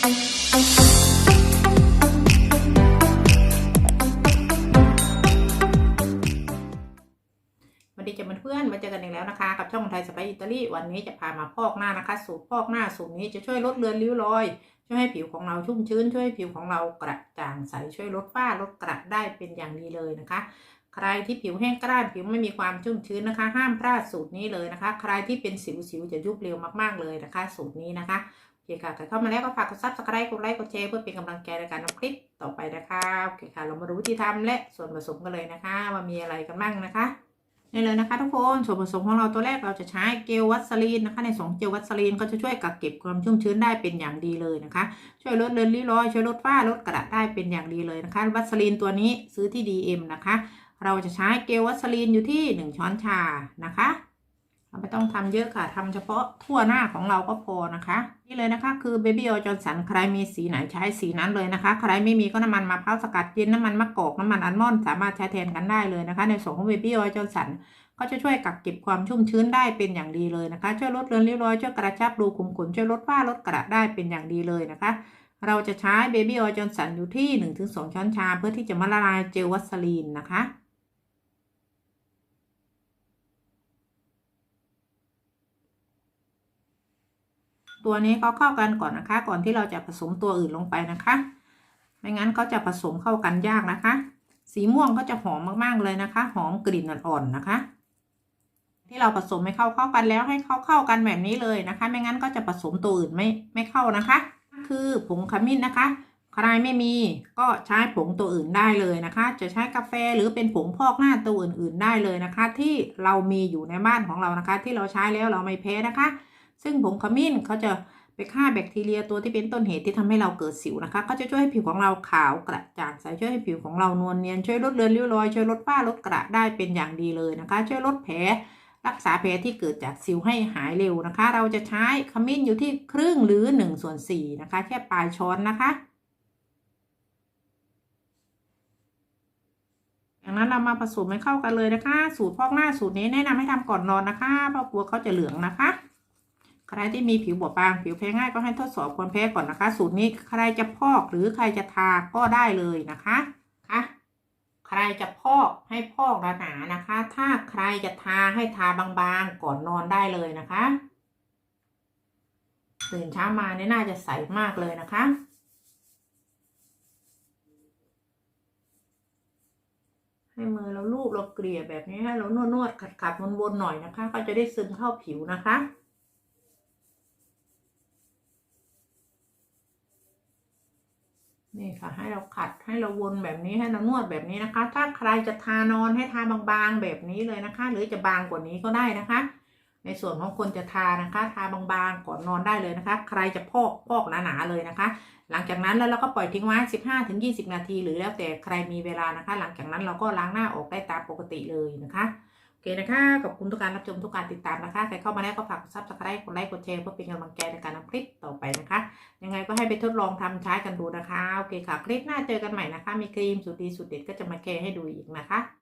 วัสดีจ้ะเพื่อนมาเจอกันอีกแล้วนะคะ กับช่องไทยสไปอิตาลีวันนี้จะพามาพอกหน้านะคะ สูตรพอกหน้าสูตรนี้จะช่วยลดเลือนริ้วรอย ช่วยให้ผิวของเราชุ่มชื้น ช่วยให้ผิวของเรากระจ่างใสช่วยลดฝ้าลดกระได้เป็นอย่างดีเลยนะคะใครที่ผิวแห้งกร้านผิวไม่มีความชุ่มชื้นนะคะ ห้ามพลาดสูตรนี้เลยนะคะ ใครที่เป็นสิวๆจะยุบเร็วมากๆเลยนะคะ สูตรนี้นะคะ เคค่ะใครเข้ามาแล้วก็ฝากกดซับสไครต์กดไลค์กดแชร์เพื่อเป็นกำลังใจในการทำคลิปต่อไปนะคะโอเคค่ะ เรามาดูวิธีทำและส่วนผสมกันเลยนะคะว่ามีอะไรกันบ้างนะคะนี่เลยนะคะทุกคนส่วนผสมของเราตัวแรกเราจะใช้เจลวัสลีนนะคะ ในสองเจลวัสลีนก็จะช่วยกักเก็บความชุ่มชื้นได้เป็นอย่างดีเลยนะคะ ช่วยลดเลือนริ้วรอยช่วยลดฝ้าลดกระได้เป็นอย่างดีเลยนะคะ วัสลีนตัวนี้ซื้อที่ DM นะคะ เราจะใช้เจลวัสลีนอยู่ที่ 1 ช้อนชานะคะ เราไม่ต้องทำเยอะค่ะทำเฉพาะทั่วหน้าของเราก็พอนะคะ นี่เลยนะคะ คือเบบี้ออยจอนสันใครมีสีไหนใช้สีนั้นเลยนะคะ ใครไม่มีก็น้ำมันมะพร้าวสกัดเย็นน้ำมันมะกอกน้ำมันอัลมอนด์สามารถใช้แทนกันได้เลยนะคะ ในส่วนของเบบี้ออยจอนสันก็จะช่วยกักเก็บความชุ่มชื้นได้เป็นอย่างดีเลยนะคะ ช่วยลดเลือนริ้วรอยช่วยกระชับรูขุมขนช่วยลดฝ้าลดกระได้เป็นอย่างดีเลยนะคะเราจะใช้เบบี้ออยจอนสันอยู่ที่ 1-2 ช้อนชาเพื่อที่จะมาละลายเจลวัสลีนนะคะ ตัวนี้ก็เข้ากันก่อนนะคะ ก่อนที่เราจะผสมตัวอื่นลงไปนะคะ ไม่งั้นเขาจะผสมเข้ากันยากนะคะ สีม่วงก็จะหอมมากๆเลยนะคะ หอมกลิ่นอ่อนๆนะคะ ที่เราผสมให้เข้าเข้ากันแล้วให้เข้าเข้ากันแบบนี้เลยนะคะ ไม่งั้นก็จะผสมตัวอื่นไม่ไม่เข้านะคะ คือผงขมิ้นนะคะใครไม่มีก็ใช้ผงตัวอื่นได้เลยนะคะ จะใช้กาแฟหรือเป็นผงพอกหน้าตัวอื่นๆได้เลยนะคะ ที่เรามีอยู่ในบ้านของเรานะคะ ที่เราใช้แล้วเราไม่แพ้นะคะ ซึ่งผงขมิ้นเขาจะไปฆ่าแบคทีเรียตัวที่เป็นต้นเหตุที่ทำให้เราเกิดสิวนะคะก็จะช่วยให้ผิวของเราขาวกระจ่างใสช่วยให้ผิวของเรานวลเนียนช่วยลดเลือนริ้วรอยช่วยลดฝ้าลดกระได้เป็นอย่างดีเลยนะคะ ช่วยลดแผลรักษาแผลที่เกิดจากสิวให้หายเร็วนะคะ เราจะใช้ขมิ้นอยู่ที่ครึ่งหรือ1ส่วน4นะคะ แค่ปลายช้อนนะคะจากนั้นเรามาผสมให้เข้ากันเลยนะคะ สูตรพอกหน้าสูตรนี้แนะนำให้ทำก่อนนอนนะคะ เพราะกลัวเขาจะเหลืองนะคะ ใครที่มีผิวบอบบาง ผิวแพ้ง่ายก็ให้ทดสอบความแพ้ก่อนนะคะ สูตรนี้ใครจะพอกหรือใครจะทาก็ได้เลยนะคะค่ะใครจะพอกให้พอกหนาๆนะคะ ถ้าใครจะทาให้ทาบางๆ ก่อนนอนได้เลยนะคะตื่นเช้ามาเนี่ยน่าจะใสมากเลยนะคะ ให้มือเราลูบเราเกลี่ยแบบนี้ให้เรานวดนวดขัดขัดวนวนๆหน่อยนะคะ ก็จะได้ซึมเข้าผิวนะคะ นี่ค่ะ ให้เราขัดให้เราวนแบบนี้ให้เรานวดแบบนี้นะคะ ถ้าใครจะทานอนให้ทาบางๆแบบนี้เลยนะคะ หรือจะบางกว่านี้ก็ได้นะคะ ในส่วนของคนจะทานะคะ ทาบางๆก่อนนอนได้เลยนะคะ ใครจะพอกพอกหนาๆเลยนะคะ หลังจากนั้นแล้วเราก็ปล่อยทิ้งไว้15-20 นาที หรือแล้วแต่ใครมีเวลานะคะ หลังจากนั้นเราก็ล้างหน้าออกได้ตามปกติเลยนะคะ โอเคนะคะ ขอบคุณทุกการรับชมทุกการติดตามนะคะ ใครเข้ามาแล้วก็ฝากกดซับสไครต์กดไลค์กดแชร์เพื่อเป็นกำลังใจในการทำคลิปต่อไปนะคะ ยังไงก็ให้ไปทดลองทำใช้กันดูนะคะ โอเคค่ะ คลิปหน้าเจอกันใหม่นะคะ มีครีมสุดดีสุดเด็ดก็จะมาแชร์ให้ดูอีกนะคะ